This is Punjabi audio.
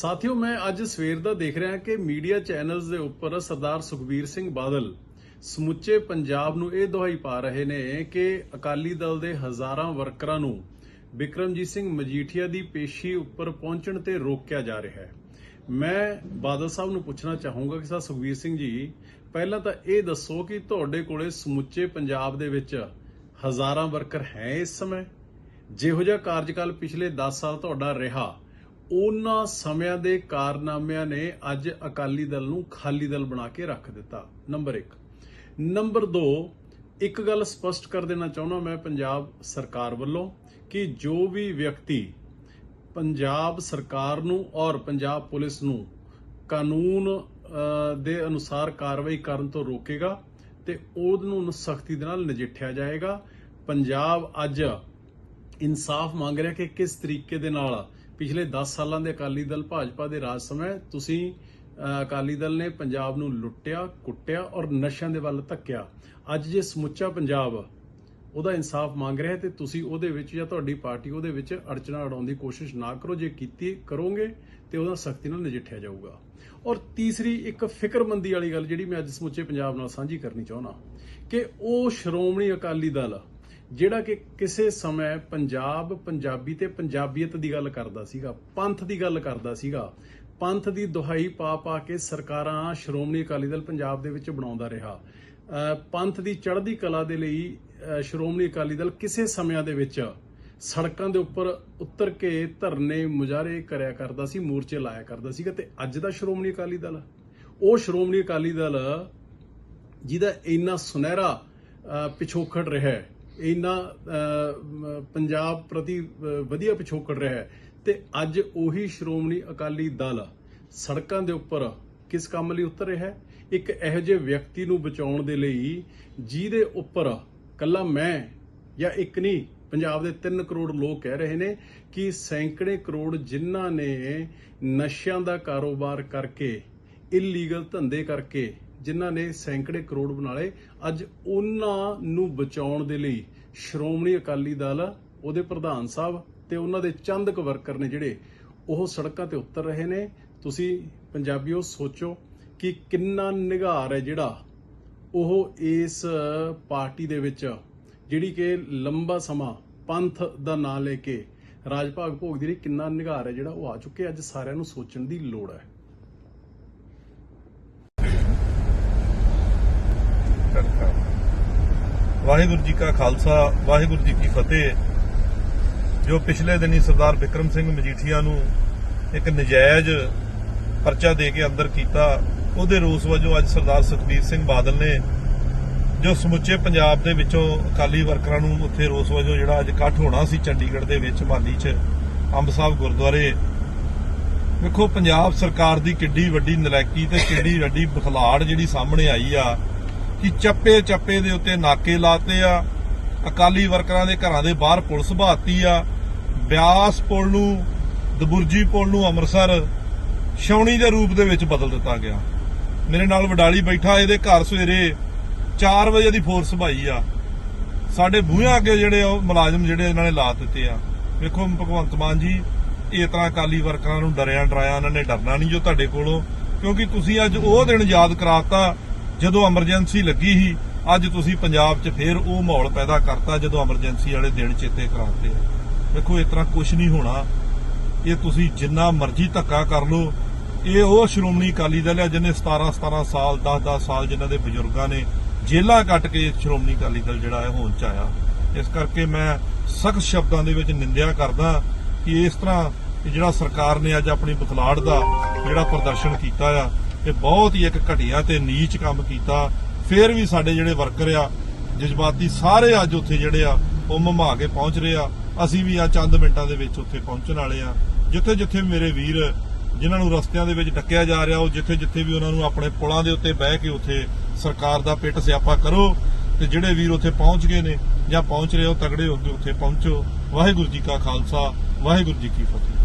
ਸਾਥੀਓ, ਮੈਂ ਅੱਜ ਸਵੇਰ ਦਾ ਦੇਖ ਰਿਹਾ ਕਿ ਮੀਡੀਆ ਚੈਨਲਸ ਦੇ ਉੱਪਰ ਸਰਦਾਰ ਸੁਖਬੀਰ ਸਿੰਘ ਬਾਦਲ ਸਮੁੱਚੇ ਪੰਜਾਬ ਨੂੰ ਇਹ ਦੁਹਾਈ ਪਾ ਰਹੇ ਨੇ ਕਿ ਅਕਾਲੀ ਦਲ ਦੇ ਹਜ਼ਾਰਾਂ ਵਰਕਰਾਂ ਨੂੰ ਬਿਕਰਮਜੀਤ ਸਿੰਘ ਮਜੀਠੀਆ ਦੀ ਪੇਸ਼ੀ ਉੱਪਰ ਪਹੁੰਚਣ ਤੇ ਰੋਕਿਆ ਜਾ ਰਿਹਾ ਹੈ। ਮੈਂ ਬਾਦਲ ਸਾਹਿਬ ਨੂੰ ਪੁੱਛਣਾ ਚਾਹੂੰਗਾ ਕਿ ਸਰ ਸੁਖਬੀਰ ਸਿੰਘ ਜੀ, ਪਹਿਲਾਂ ਤਾਂ ਇਹ ਦੱਸੋ ਕਿ ਤੁਹਾਡੇ ਕੋਲੇ ਸਮੁੱਚੇ ਪੰਜਾਬ ਦੇ ਵਿੱਚ ਹਜ਼ਾਰਾਂ ਵਰਕਰ ਹੈ ਇਸ ਸਮੇਂ? ਜਿਹੋ ਜਿਹਾ ਕਾਰਜਕਾਲ ਪਿਛਲੇ 10 ਸਾਲ ਤੁਹਾਡਾ ਰਿਹਾ ਉਹਨਾਂ ਸਮਿਆਂ ਦੇ ਕਾਰਨਾਮਿਆਂ ਨੇ ਅੱਜ ਅਕਾਲੀ ਦਲ ਨੂੰ ਖਾਲੀ ਦਲ ਬਣਾ ਕੇ ਰੱਖ ਦਿੱਤਾ। ਨੰਬਰ 1 ਨੰਬਰ 2 ਇੱਕ ਗੱਲ ਸਪਸ਼ਟ ਕਰ ਦੇਣਾ ਚਾਹੁੰਦਾ ਮੈਂ ਪੰਜਾਬ ਸਰਕਾਰ ਵੱਲੋਂ ਕਿ ਜੋ ਵੀ ਵਿਅਕਤੀ ਪੰਜਾਬ ਸਰਕਾਰ ਨੂੰ ਔਰ ਪੰਜਾਬ ਪੁਲਿਸ ਨੂੰ ਕਾਨੂੰਨ ਦੇ ਅਨੁਸਾਰ ਕਾਰਵਾਈ ਕਰਨ ਤੋਂ ਰੋਕੇਗਾ ਤੇ ਉਹਨੂੰ ਸਖਤੀ ਦੇ ਨਾਲ ਨਜਿੱਠਿਆ ਜਾਏਗਾ। ਪੰਜਾਬ ਅੱਜ ਇਨਸਾਫ ਮੰਗ ਰਿਹਾ ਕਿ ਕਿਸ ਤਰੀਕੇ ਦੇ ਨਾਲ ਪਿਛਲੇ 10 ਸਾਲਾਂ ਦੇ ਅਕਾਲੀ ਦਲ ਭਾਜਪਾ ਦੇ ਰਾਜ ਸਮੇਂ ਤੁਸੀਂ ਅਕਾਲੀ ਦਲ ਨੇ ਪੰਜਾਬ ਨੂੰ ਲੁੱਟਿਆ, ਕੁੱਟਿਆ ਔਰ ਨਸ਼ਿਆਂ ਦੇ ਵੱਲ ਧੱਕਿਆ। ਅੱਜ ਜੇ ਸਮੁੱਚਾ ਪੰਜਾਬ ਉਹਦਾ ਇਨਸਾਫ ਮੰਗ ਰਿਹਾ ਹੈ ਤੇ ਤੁਸੀਂ ਉਹਦੇ ਵਿੱਚ ਜਾਂ ਤੁਹਾਡੀ ਪਾਰਟੀ ਉਹਦੇ ਵਿੱਚ ਅੜਚਣਾ ਅੜਾਉਣ ਦੀ ਕੋਸ਼ਿਸ਼ ਨਾ ਕਰੋ, ਜੇ ਕੀਤੀ ਕਰੋਗੇ ਤੇ ਉਹਦਾ ਸਖਤੀ ਨਾਲ ਨਜਿੱਠਿਆ ਜਾਊਗਾ। ਔਰ ਤੀਸਰੀ ਇੱਕ ਫਿਕਰਮੰਦੀ ਵਾਲੀ ਗੱਲ ਜਿਹੜੀ ਮੈਂ ਅੱਜ ਸਮੁੱਚੇ ਪੰਜਾਬ ਨਾਲ ਸਾਂਝੀ ਕਰਨੀ ਚਾਹੁੰਦਾ, ਕਿ ਉਹ ਸ਼੍ਰੋਮਣੀ ਅਕਾਲੀ ਦਲ ਜਿਹੜਾ ਕਿ ਕਿਸੇ ਸਮੇਂ ਪੰਜਾਬ ਪੰਜਾਬੀ ਤੇ ਪੰਜਾਬੀਅਤ ਦੀ ਗੱਲ ਕਰਦਾ ਸੀਗਾ ਪੰਥ ਦੀ ਗੱਲ ਕਰਦਾ ਸੀਗਾ ਪੰਥ ਦੀ ਦੁਹਾਈ ਪਾ ਪਾ ਕੇ ਸਰਕਾਰਾਂ ਸ਼੍ਰੋਮਣੀ ਅਕਾਲੀ ਦਲ ਪੰਜਾਬ ਦੇ ਵਿੱਚ ਬਣਾਉਂਦਾ ਰਿਹਾ। ਪੰਥ ਦੀ ਚੜ੍ਹਦੀ ਕਲਾ ਦੇ ਲਈ ਸ਼੍ਰੋਮਣੀ ਅਕਾਲੀ ਦਲ ਕਿਸੇ ਸਮਿਆਂ ਦੇ ਵਿੱਚ ਸੜਕਾਂ ਦੇ ਉੱਪਰ ਉਤਰ ਕੇ ਧਰਨੇ ਮੁਜ਼ਾਹਰੇ ਕਰਿਆ ਕਰਦਾ ਸੀ ਮੋਰਚੇ ਲਾਇਆ ਕਰਦਾ ਸੀਗਾ ਤੇ ਅੱਜ ਦਾ ਸ਼੍ਰੋਮਣੀ ਅਕਾਲੀ ਦਲ। ਉਹ ਸ਼੍ਰੋਮਣੀ ਅਕਾਲੀ ਦਲ ਜਿਹਦਾ ਇੰਨਾ ਸੁਨਹਿਰਾ ਅਹ, ਪਿਛੋਕੜ ਰਿਹਾ ਹੈ ਇੰਨਾ ਪੰਜਾਬ ਪ੍ਰਤੀ ਵਧੀਆ ਪਿਛੋਕੜ ਰਿਹਾ ਹੈ। ਤੇ ਅੱਜ ਉਹੀ ਸ਼੍ਰੋਮਣੀ ਅਕਾਲੀ ਦਲ ਸੜਕਾਂ ਦੇ ਉੱਪਰ ਕਿਸ ਕੰਮ ਲਈ ਉਤਰ ਰਿਹਾ ਹੈ? ਇੱਕ ਇਹੋ ਜਿਹੇ ਵਿਅਕਤੀ ਨੂੰ ਬਚਾਉਣ ਦੇ ਲਈ ਜਿਹਦੇ ਉੱਪਰ ਕੱਲਾ ਮੈਂ ਜਾਂ ਇੱਕ ਨਹੀਂ, ਪੰਜਾਬ ਦੇ 3 ਕਰੋੜ ਲੋਕ ਕਹਿ ਰਹੇ ਨੇ ਕਿ ਸੈਂਕੜੇ ਕਰੋੜ ਜਿਨ੍ਹਾਂ ਨੇ ਨਸ਼ਿਆਂ ਦਾ ਕਾਰੋਬਾਰ ਕਰਕੇ ਇਲੀਗਲ ਧੰਦੇ ਕਰਕੇ ਜਿਨ੍ਹਾਂ ਨੇ ਸੈਂਕੜੇ ਕਰੋੜ ਬਣਾ ਲਏ ਅੱਜ ਉਹਨਾਂ ਨੂੰ ਬਚਾਉਣ ਦੇ ਲਈ ਸ਼੍ਰੋਮਣੀ ਅਕਾਲੀ ਦਲ, ਉਹਦੇ ਪ੍ਰਧਾਨ ਸਾਹਿਬ ਤੇ ਉਹਨਾਂ ਦੇ ਚੰਦ ਕੁ ਵਰਕਰ ਨੇ ਜਿਹੜੇ, ਉਹ ਸੜਕਾਂ ਤੇ ਉਤਰ ਰਹੇ ਨੇ। ਤੁਸੀਂ ਪੰਜਾਬੀਓ ਸੋਚੋ ਕਿ ਕਿੰਨਾ ਨਿਘਾਰ ਹੈ ਜਿਹੜਾ ਉਹ ਇਸ ਪਾਰਟੀ ਦੇ ਵਿੱਚ, ਜਿਹੜੀ ਕਿ ਲੰਬਾ ਸਮਾਂ ਪੰਥ ਦਾ ਨਾਂ ਲੈ ਕੇ ਰਾਜ ਭਾਗ ਭੋਗਦੀ ਰਹੀ, ਕਿੰਨਾ ਨਿਘਾਰ ਹੈ ਜਿਹੜਾ ਉਹ ਆ ਚੁੱਕੇ ਅੱਜ ਸਾਰਿਆਂ ਨੂੰ ਸੋਚਣ ਦੀ ਲੋੜ ਹੈ। ਕਰਤਾ ਵਾਹਿਗੁਰੂ ਜੀ ਕਾ ਖਾਲਸਾ, ਵਾਹਿਗੁਰੂ ਜੀ ਕੀ ਫਤਿਹ। ਜੋ ਪਿਛਲੇ ਦਿਨੀ ਸਰਦਾਰ ਵਿਕਰਮ ਸਿੰਘ ਮਜੀਠੀਆ ਨੂੰ ਇੱਕ ਨਜਾਇਜ਼ ਪਰਚਾ ਦੇ ਕੇ ਅੰਦਰ ਕੀਤਾ, ਉਹਦੇ ਰੋਸ ਵਜੋਂ ਅੱਜ ਸਰਦਾਰ ਸੁਖਬੀਰ ਸਿੰਘ ਬਾਦਲ ਨੇ ਜੋ ਸਮੁੱਚੇ ਪੰਜਾਬ ਦੇ ਵਿੱਚੋਂ ਅਕਾਲੀ ਵਰਕਰਾਂ ਨੂੰ ਉੱਥੇ ਰੋਸ ਵਜੋਂ ਜਿਹੜਾ ਅੱਜ ਇਕੱਠ ਹੋਣਾ ਸੀ ਚੰਡੀਗੜ੍ਹ ਦੇ ਵਿੱਚ, ਮਾਲੀ 'ਚ, ਅੰਬ ਸਾਹਿਬ ਗੁਰਦੁਆਰੇ, ਵੇਖੋ ਪੰਜਾਬ ਸਰਕਾਰ ਦੀ ਕਿੱਡੀ ਵੱਡੀ ਨਲਾਇਕੀ ਤੇ ਕਿੱਡੀ ਵੱਡੀ ਬਖਲਾੜ ਜਿਹੜੀ ਸਾਹਮਣੇ ਆਈ ਆ ਕਿ ਚੱਪੇ ਚੱਪੇ ਦੇ ਉੱਤੇ ਨਾਕੇ ਲਾਤੇ ਆ, ਅਕਾਲੀ ਵਰਕਰਾਂ ਦੇ ਘਰਾਂ ਦੇ ਬਾਹਰ ਪੁਲਿਸ ਬਹਾਤੀ ਆ, ਬਿਆਸ ਪੁਲ ਨੂੰ, ਦਬੁਰਜੀ ਪੁਲ ਨੂੰ ਅੰਮ੍ਰਿਤਸਰ ਛਾਉਣੀ ਦੇ ਰੂਪ ਦੇ ਵਿੱਚ ਬਦਲ ਦਿੱਤਾ ਗਿਆ। ਮੇਰੇ ਨਾਲ ਵਡਾਲੀ ਬੈਠਾ, ਇਹਦੇ ਘਰ ਸਵੇਰੇ 4 ਵਜੇ ਦੀ ਫੋਰਸ ਭਾਈ ਆ। ਸਾਡੇ ਬੂਹਿਆਂ ਅੱਗੇ ਜਿਹੜੇ ਉਹ ਮੁਲਾਜ਼ਮ ਜਿਹੜੇ ਇਹਨਾਂ ਨੇ ਲਾ ਦਿੱਤੇ ਆ। ਵੇਖੋ ਭਗਵੰਤ ਮਾਨ ਜੀ, ਇਹ ਤਰ੍ਹਾਂ ਅਕਾਲੀ ਵਰਕਰਾਂ ਨੂੰ ਡਰਿਆ ਡਰਾਇਆ ਇਹਨਾਂ ਨੇ ਡਰਨਾ ਨਹੀਂ ਜੋ ਤੁਹਾਡੇ ਕੋਲੋਂ, ਕਿਉਂਕਿ ਤੁਸੀਂ ਅੱਜ ਉਹ ਦਿਨ ਯਾਦ ਕਰਾਤਾ ਜਦੋਂ ਐਮਰਜੈਂਸੀ ਲੱਗੀ ਸੀ, ਅੱਜ ਤੁਸੀਂ ਪੰਜਾਬ 'ਚ ਫੇਰ ਉਹ ਮਾਹੌਲ ਪੈਦਾ ਕਰਤਾ ਜਦੋਂ ਐਮਰਜੈਂਸੀ ਵਾਲੇ ਦਿਨ ਚੇਤੇ ਕਰਾਤੇ। ਆ ਵੇਖੋ ਇਸ ਤਰ੍ਹਾਂ ਕੁਝ ਨਹੀਂ ਹੋਣਾ। ਇਹ ਤੁਸੀਂ ਜਿੰਨਾ ਮਰਜ਼ੀ ਧੱਕਾ ਕਰ ਲਓ। ਇਹ ਉਹ ਸ਼੍ਰੋਮਣੀ ਅਕਾਲੀ ਦਲ ਹੈ ਜਿਹਨੇ 17 17 ਸਾਲ 10 10 ਸਾਲ ਜਿਨ੍ਹਾਂ ਦੇ ਬਜ਼ੁਰਗਾਂ ਨੇ ਜੇਲਾਂ ਕੱਟ ਕੇ ਸ਼੍ਰੋਮਣੀ ਅਕਾਲੀ ਦਲ ਜਿਹੜਾ ਹੈ ਹੋਂਦ ਚ ਆਇਆ। ਇਸ ਕਰਕੇ ਮੈਂ ਸਖਤ ਸ਼ਬਦਾਂ ਦੇ ਵਿੱਚ ਨਿੰਦਿਆ ਕਰਦਾ ਕਿ ਇਸ ਤਰ੍ਹਾਂ ਜਿਹੜਾ ਸਰਕਾਰ ਨੇ ਅੱਜ ਆਪਣੀ ਬਖਲਾੜ ਦਾ ਜਿਹੜਾ ਪ੍ਰਦਰਸ਼ਨ ਕੀਤਾ ਆ ਇਹ ਬਹੁਤ ਹੀ ਇੱਕ ਘਟੀਆ ਤੇ ਨੀਚ ਕੰਮ ਕੀਤਾ। ਫਿਰ ਵੀ ਸਾਡੇ ਜਿਹੜੇ ਵਰਕਰ ਆ, ਜਜ਼ਬਾਤੀ ਸਾਰੇ ਅੱਜ ਉੱਥੇ ਜਿਹੜੇ ਆ, ਉਹ ਮਮਾ ਕੇ ਪਹੁੰਚ ਰਹੇ ਆ। ਅਸੀਂ ਵੀ ਆ ਚੰਦ ਮਿੰਟਾਂ ਦੇ ਵਿੱਚ ਉੱਥੇ ਪਹੁੰਚਣ ਵਾਲੇ ਆ। ਜਿੱਥੇ ਜਿੱਥੇ ਮੇਰੇ ਵੀਰ, ਜਿਨ੍ਹਾਂ ਨੂੰ ਰਸਤਿਆਂ ਦੇ ਵਿੱਚ ਡੱਕਿਆ ਜਾ ਰਿਹਾ, ਉਹ ਜਿੱਥੇ ਜਿੱਥੇ ਵੀ ਉਹਨਾਂ ਨੂੰ ਆਪਣੇ ਪੁਲਾਂ ਦੇ ਉੱਤੇ ਬਹਿ ਕੇ ਉੱਥੇ ਸਰਕਾਰ ਦਾ ਪਿੱਟ ਸਿਆਪਾ ਕਰੋ ਤੇ ਜਿਹੜੇ ਵੀਰ ਉੱਥੇ ਪਹੁੰਚ ਗਏ ਨੇ ਜਾਂ ਪਹੁੰਚ ਰਹੇ ਹੋ, ਤਗੜੇ ਹੋ ਕੇ ਉੱਥੇ ਪਹੁੰਚੋ। ਵਾਹਿਗੁਰੂ ਜੀ ਕਾ ਖਾਲਸਾ, ਵਾਹਿਗੁਰੂ ਜੀ ਕੀ ਫਤਿਹ।